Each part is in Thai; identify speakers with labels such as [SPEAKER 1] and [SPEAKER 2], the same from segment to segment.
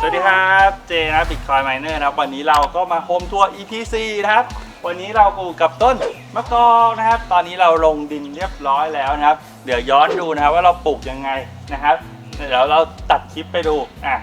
[SPEAKER 1] สวัสดีครับเจนะบิตคอยไมเนอร์นะครับวันนี้เราก็มาโฮมทัวร์ EPC นะครับ วันนี้เราปลูกกับต้นมะกอกนะครับ ตอนนี้เราลงดินเรียบร้อยแล้วนะครับ เดี๋ยวย้อนดูนะครับว่าเราปลูกยังไงนะครับ เดี๋ยวเราตัดคลิปไปดูอะ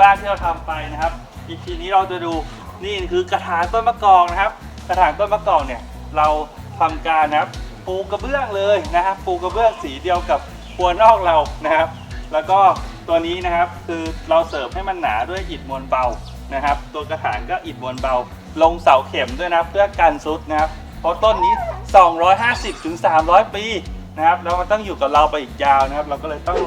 [SPEAKER 1] บ้างที่เราทำไปนะครับอีพีนี้เราจะดูนี่คือกระถางต้นมะกอกนะครับ กระถางต้นมะกอกเนี่ยเราทำการนะครับปูกระเบื้องเลยนะครับปูกระเบื้องสีเดียวกับครัวนอกเรานะครับ แล้วก็ตัวนี้นะครับคือเราเสิร์ฟให้มันหนาด้วยอิฐมวลเบานะครับ ตัวกระถางก็อิฐมวลเบา ลงเสาเข็มด้วยนะเพื่อกันซุดนะครับ เพราะต้นนี้ 250ถึง300 ปีนะครับแล้วมันต้องอยู่กับเราไปอีกยาวนะครับ เราก็เลยต้อง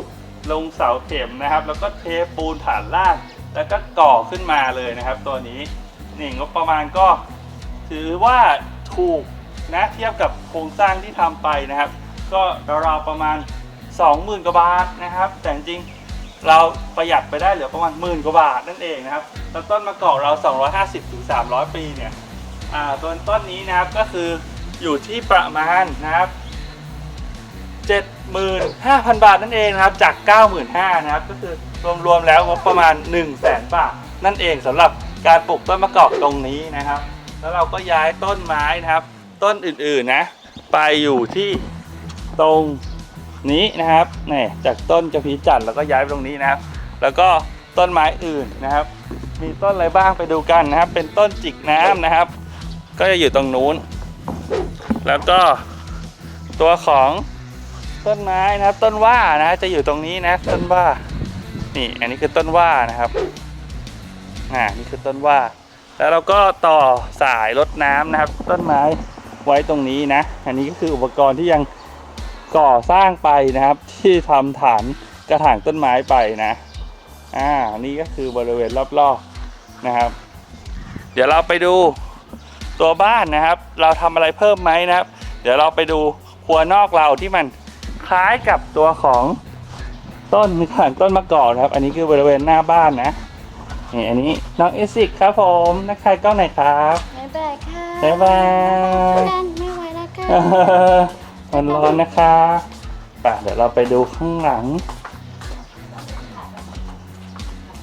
[SPEAKER 1] ลงเสาเข็มนะครับ แล้วก็เทปูนฐานล่าง แล้วก็ก่อขึ้นมาเลยนะครับ ตัวนี้นี่งบประมาณก็ ถือว่าถูกนะเทียบกับโครงสร้างที่ทำไปนะครับ ก็ราวๆประมาณ 20,000กว่าบาทนะครับ แต่จริงเราประหยัดไปได้เหลือประมาณหมื่นกว่าบาทนั่นเองนะครับแล้วต้นมะกอกเรา 250ถึง300 ปีเนี่ยอ่าต้นต้นนี้นะครับก็คืออยู่ที่ประมาณนะครับ 75,000 บาทนั่นเองนะครับ จาก 95,000นะครับ ก็คือรวมๆแล้วงบประมาณ 1 0 0 0 0แบาทนั่นเองสำหรับการปลูกต้นมะกอกตรงนี้นะครับ แล้วเราก็ย้ายต้นไม้นะครับ ต้นอื่นๆนะ ไปอยู่ที่ตรงนี้นะครับนี่จากต้นกระพีจันทร์แล้วก็ย้ายไปตรงนี้นะครับ แล้วก็ต้นไม้อื่นนะครับ มีต้นอะไรบ้างไปดูกันนะครับ เป็นต้นจิกน้ำนะครับ ก็จะอยู่ตรงนู้น แล้วก็ตัวของ ต้นไม้นะครับ ต้นว่านะจะอยู่ตรงนี้นะ ต้นว่า นี่อันนี้คือต้นว่านะครับอ่านี่คือต้นว่า แล้วเราก็ต่อสายรดน้ำนะครับ ต้นไม้ไว้ตรงนี้นะ อันนี้ก็คืออุปกรณ์ที่ยังก่อสร้างไปนะครับ ที่ทำฐานกระถางต้นไม้ไปนะอ่านี่ก็คือบริเวณรอบๆนะครับ เดี๋ยวเราไปดูตัวบ้านนะครับ เราทำอะไรเพิ่มไหมนะครับ เดี๋ยวเราไปดูครัวนอกเราที่มัน คล้ายกับตัวของต้นขางต้นมะกอกนะครับ อันนี้คือบริเวณหน้าบ้านนะนี่อันนี้น้องเอซิกครับผมนักใครกล้องไหนอยครับ
[SPEAKER 2] บ๊ายบายค่ะ
[SPEAKER 1] บ๊ายบาย
[SPEAKER 2] แดนไม่ไหวแล้วค่ะ
[SPEAKER 1] มันร้อนนะคะไป่ะเดี๋ยวเราไปดูข้างหลัง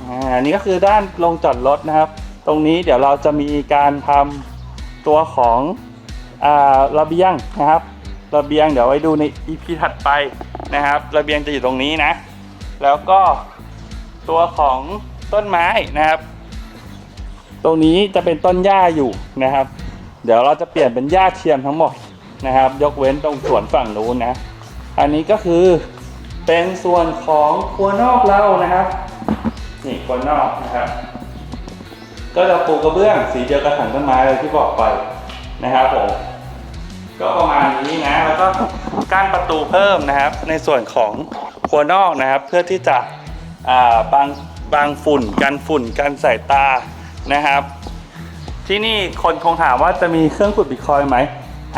[SPEAKER 1] อ่าอันนี้ก็คือด้านลงจอดรถนะครับ ตรงนี้เดี๋ยวเราจะมีการทำตัวของอ่าระเบียงนะครับ ระเบียงเดี๋ยวไว้ดูใน EP ถัดไปนะครับ ระเบียงจะอยู่ตรงนี้นะ แล้วก็ตัวของต้นไม้นะครับ ตรงนี้จะเป็นต้นหญ้าอยู่นะครับ เดี๋ยวเราจะเปลี่ยนเป็นหญ้าเทียมทั้งหมดนะครับ ยกเว้นตรงสวนฝั่งนู้นนะ อันนี้ก็คือเป็นส่วนของครัวนอกเรานะครับนี่ครัวนอกนะครับ ก็จะปูกระเบื้องสีเดียวกับถังต้นไม้เลยที่บอกไปนะครับผม ก็ประมาณนี้นะ แล้วก็กั้นประตูเพิ่มนะครับ ในส่วนของครัวนอกนะครับ เพื่อที่จะบางบางฝุ่นกันฝุ่นกันสายตานะครับ ที่นี่คนคงถามว่าจะมีเครื่องขุดบิตคอยไหม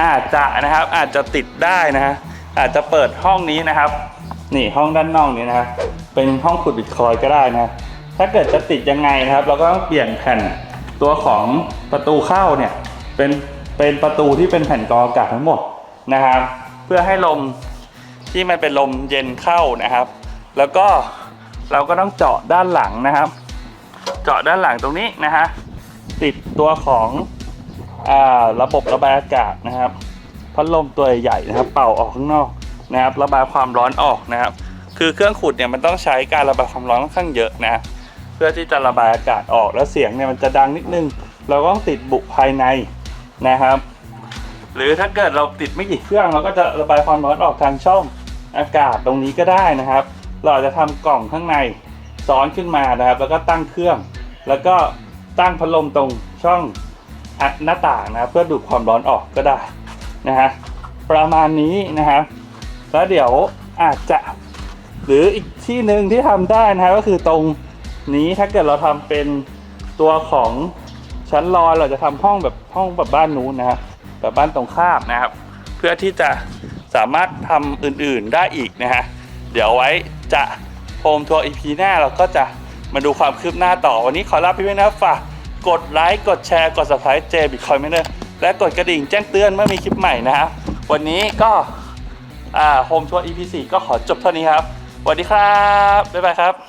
[SPEAKER 1] อาจจะนะครับอาจจะติดได้นะฮะอาจจะเปิดห้องนี้นะครับ นี่ห้องด้านนอกนี้นะครับเป็นห้องขุดบิตคอยก็ได้นะถ้าเกิดจะติดยังไงนะครับ เราก็ต้องเปลี่ยนแผ่นตัวของประตูเข้าเนี่ยเป็น เป็นประตูที่เป็นแผ่นกรองอากาศทั้งหมดนะครับ เพื่อให้ลมที่มันเป็นลมเย็นเข้านะครับ แล้วก็เราก็ต้องเจาะด้านหลังนะครับ เจาะด้านหลังตรงนี้นะฮะติดตัวของอาระบบระบายอากาศนะครับพัดลมตัวใหญ่นะครับ เป่าออกข้างนอกนะครับ ระบายความร้อนออกนะครับ คือเครื่องขุดเนี่ยมันต้องใช้การระบายความร้อนค่อนข้างเยอะนะเพื่อที่จะระบายอากาศออกแล้วเสียงเนี่ยมันจะดังนิดนึง เราก็ต้องติดบุภายใน นะครับ หรือถ้าเกิดเราติดไม่กี่เครื่องเราก็จะระบายความร้อนออกทางช่องอากาศตรงนี้ก็ได้นะครับ เราจะทำกล่องข้างในซ้อนขึ้นมานะครับ แล้วก็ตั้งเครื่อง แล้วก็ตั้งพัดลมตรงช่องหน้าต่างนะครับเพื่อดูดความร้อนออกก็ได้นะฮะประมาณนี้นะครับแล้วเดี๋ยวอาจจะหรืออีกที่หนึ่งที่ทำได้นะครับก็คือตรงนี้ถ้าเกิดเราทำเป็นตัวของ ชั้นลอยเราจะทำห้องแบบห้องแบบบ้านนู้นนะครับแบบบ้านตรงข้ามนะครับ เพื่อที่จะสามารถทำอื่นๆได้อีกนะฮะเดี๋ยวไว้จะโฮมทัวร์ EP หน้าเราก็จะมาดูความคืบหน้าต่อวันนี้ขอลาไปด้วยนะฝากกดไลค์กดแชร์กด subscribe เจบิตคอยเมเนอร์และกดกระดิ่งแจ้งเตือนเมื่อมีคลิปใหม่นะครับวันนี้ก็อ่าโฮมทัวร์ EP 4ก็ขอจบเท่านี้ครับสวัสดีครับ บ๊ายบายครับ